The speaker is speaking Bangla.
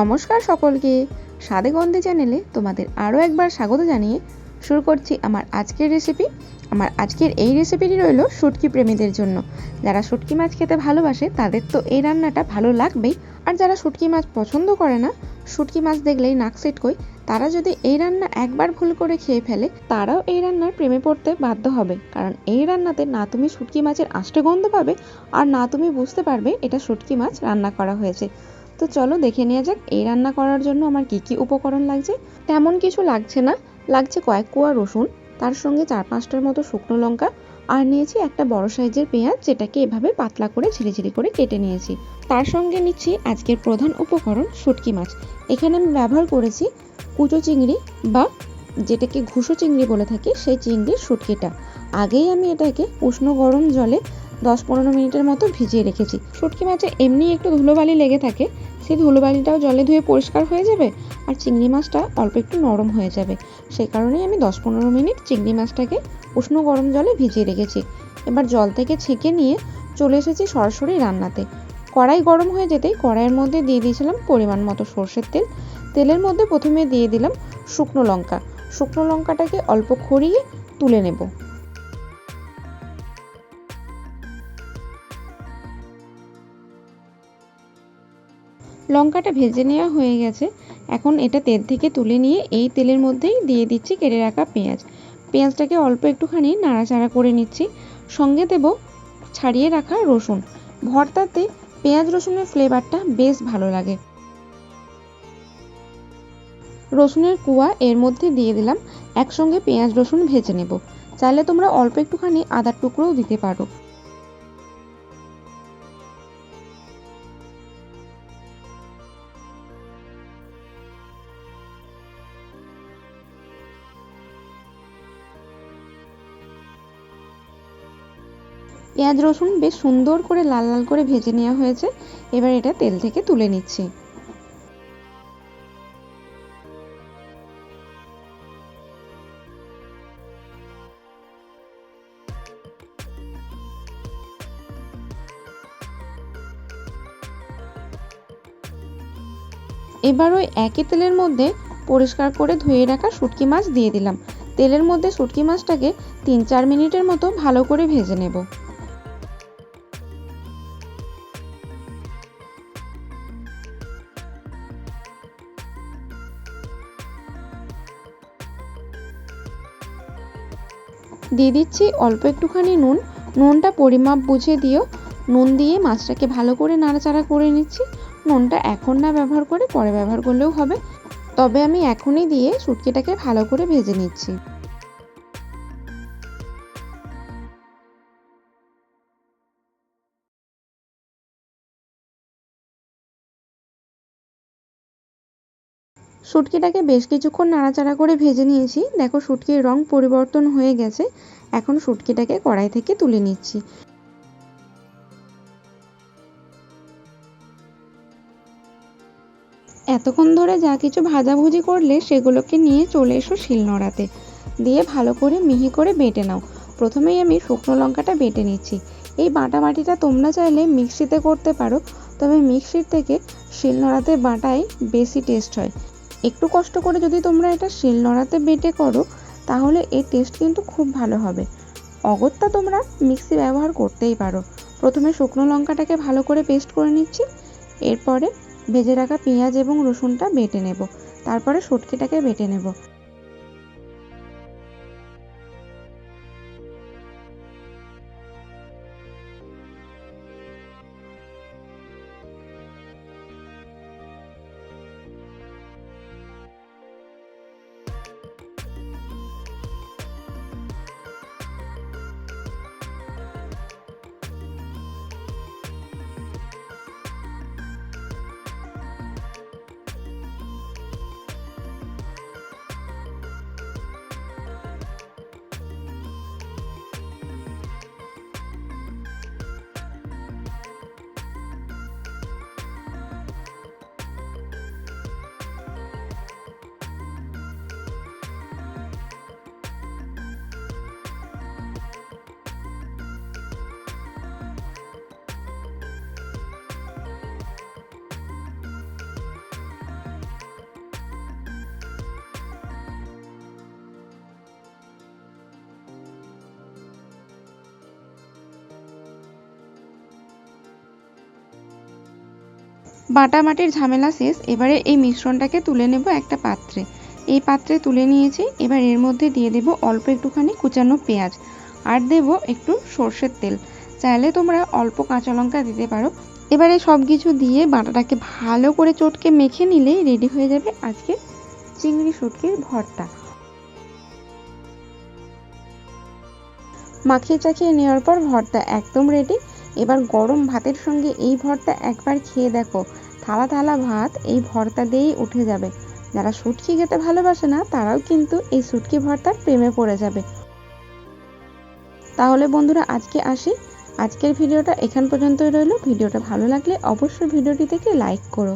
নমস্কার সকলকে। স্বাদে গন্ধে চ্যানেলে তোমাদের আরও একবার স্বাগত জানিয়ে শুরু করছি আমার আজকের রেসিপি আমার আজকের এই রেসিপিটি রইল শুটকি প্রেমীদের জন্য। যারা শুটকি মাছ খেতে ভালোবাসে, তাদের তো এই রান্নাটা ভালো লাগবেই। আর যারা শুটকি মাছ পছন্দ করে না, শুটকি মাছ দেখলেই নাক কই তারা যদি এই রান্না একবার ভুল করে খেয়ে ফেলে, তারাও এই রান্নার প্রেমে পড়তে বাধ্য হবে। কারণ এই রান্নাতে না তুমি শুটকি মাছের আষ্টে গন্ধ পাবে, আর না তুমি বুঝতে পারবে এটা শুটকি মাছ রান্না করা হয়েছে। তো চলো দেখে নেওয়া যাক, এই রান্না করার জন্য আমার কি কি উপকরণ লাগছে। তেমন কিছু লাগছে না, লাগছে কয়েক কোয়া রসুন, তার সঙ্গে চার পাঁচটার মতো শুকনো লঙ্কা, আর নিয়েছি একটা বড় সাইজের পেঁয়াজ, যেটাকে এভাবে পাতলা করে ঝিরিঝিরি করে কেটে নিয়েছি। তার সঙ্গে নিচ্ছি আজকের প্রধান উপকরণ, শুটকি মাছ। এখানে আমি ব্যবহার করেছি কুচো চিংড়ি বা যেটাকে ঘুষো চিংড়ি বলে থাকি, সেই চিংড়ির শুটকিটা। আগেই আমি এটাকে উষ্ণ গরম জলে দশ পনেরো মিনিটের মতো ভিজিয়ে রেখেছি। শুটকি মাছে এমনি একটু ধুলোবালি লেগে থাকে সেই ধুলোবালিটাও জলে ধুয়ে পরিষ্কার হয়ে যাবে আর চিংড়ি মাছটা অল্প একটু নরম হয়ে যাবে। সেই কারণেই আমি দশ পনেরো মিনিট চিংড়ি মাছটাকে উষ্ণ গরম জলে ভিজিয়ে রেখেছি। এবার জল থেকে ছেঁকে নিয়ে চলে এসেছি সরাসরি রান্নাতে। কড়াই গরম হয়ে যেতেই কড়াইয়ের মধ্যে দিয়ে দিয়েছিলাম পরিমাণ মতো সর্ষের তেল। তেলের মধ্যে প্রথমে দিয়ে দিলাম শুকনো লঙ্কা। শুকনো লঙ্কাটাকে অল্প খড়িয়ে তুলে নেব। লঙ্কাটা ভেজে নেওয়া হয়ে গেছে। এখন এটা তেল থেকে তুলে নিয়ে এই তেলের মধ্যেই দিয়ে দিচ্ছি কেটে রাখা পেঁয়াজ। পেঁয়াজটাকে অল্প একটুখানি নাড়াচাড়া করে নিচ্ছি। সঙ্গে দেব ছাড়িয়ে রাখা রসুন। ভর্তাতে পেঁয়াজ রসুনের ফ্লেভারটা বেশ ভালো লাগে। রসুনের কুয়া এর মধ্যে দিয়ে দিলাম। একসঙ্গে পেঁয়াজ রসুন ভেজে নেব। চাইলে তোমরা অল্প একটুখানি আদার টুকরোও দিতে পারো। পেঁয়াজ রসুন বেশ সুন্দর করে লাল লাল করে ভেজে নেওয়া হয়েছে। এবার এটা তেল থেকে তুলে নিচ্ছি। এবার ওই একই তেলের মধ্যে পরিষ্কার করে ধুয়ে রাখা শুটকি মাছ দিয়ে দিলাম। তেলের মধ্যে শুটকি মাছটাকে তিন চার মিনিটের মতো ভালো করে ভেজে নেব। দিয়ে দিচ্ছি অল্প একটুখানি নুন। নুনটা পরিমাপ বুঝে দিও। নুন দিয়ে মাছটাকে ভালো করে নাড়াচাড়া করে নিচ্ছি। নুনটা এখন না ব্যবহার করে পরে ব্যবহার করলেও হবে। তবে আমি এখনই দিয়ে সুটকিটাকে ভালো করে ভেজে নিচ্ছি। শুটকিটাকে বেশ কিছুক্ষণ নাড়াচাড়া করে ভেজে নিয়েছি। দেখো, শুটকির রং পরিবর্তন হয়ে গেছে। এখন শুটকিটাকে কড়াই থেকে তুলে নিচ্ছি। এতক্ষণ ধরে যা কিছু ভাজাভুজি করলে সেগুলোকে নিয়ে চলে এসো শিলনোড়াতে দিয়ে ভালো করে মিহি করে বেটে নাও। প্রথমেই আমি শুকনো লঙ্কাটা বেটে নিচ্ছি। এই বাটা বাটিটা তোমরা চাইলে মিক্সিতে করতে পারো, তবে মিক্সির থেকে শিলনোড়াতে বাটাই বেশি টেস্ট হয়। একটু কষ্ট করে যদি তোমরা এটা শিল শিলনোড়াতে বেটে করো, তাহলে এর টেস্ট কিন্তু খুব ভালো হবে। অগত্যা তোমরা মিক্সি ব্যবহার করতেই পারো। প্রথমে শুকনো লঙ্কাটাকে ভালো করে পেস্ট করে নিচ্ছি, এরপরে ভেজে রাখা পেঁয়াজ এবং রসুনটা বেটে নেব। তারপরে সটকিটাকে বেটে নেব। বাটা মাটির ঝামেলা শেষ, এবারে এই মিশ্রণটাকে তুলে নেব একটা পাত্রে। এই পাত্রে তুলে নিয়েছি, এবার এর মধ্যে দিয়ে দেব অল্প একটুখানি কুচানো পেঁয়াজ আর দেব একটু সর্ষের তেল। চাইলে তোমরা অল্প কাঁচা লঙ্কা দিতে পারো। এবারে সব কিছু দিয়ে বাটাটাকে ভালো করে চটকে মেখে নিলেই রেডি হয়ে যাবে আজকে চিংড়ি শুটকির ভর্তা। মাখিয়ে চাখিয়ে নেওয়ার পর ভর্তা একদম রেডি এবার গরম ভাতের সঙ্গে এই ভর্তা একবার খেয়ে দেখো। থালা থালা ভাত এই ভর্তা দিয়েই উঠে যাবে। যারা শুটকি খেতে ভালোবাসে না, তারাও কিন্তু এই শুটকি ভর্তার প্রেমে পড়ে যাবে। তাহলে বন্ধুরা, আজকে আসি। আজকের ভিডিওটা এখান পর্যন্তই রইল। ভিডিওটা ভালো লাগলে অবশ্যই ভিডিওটি থেকে লাইক করো।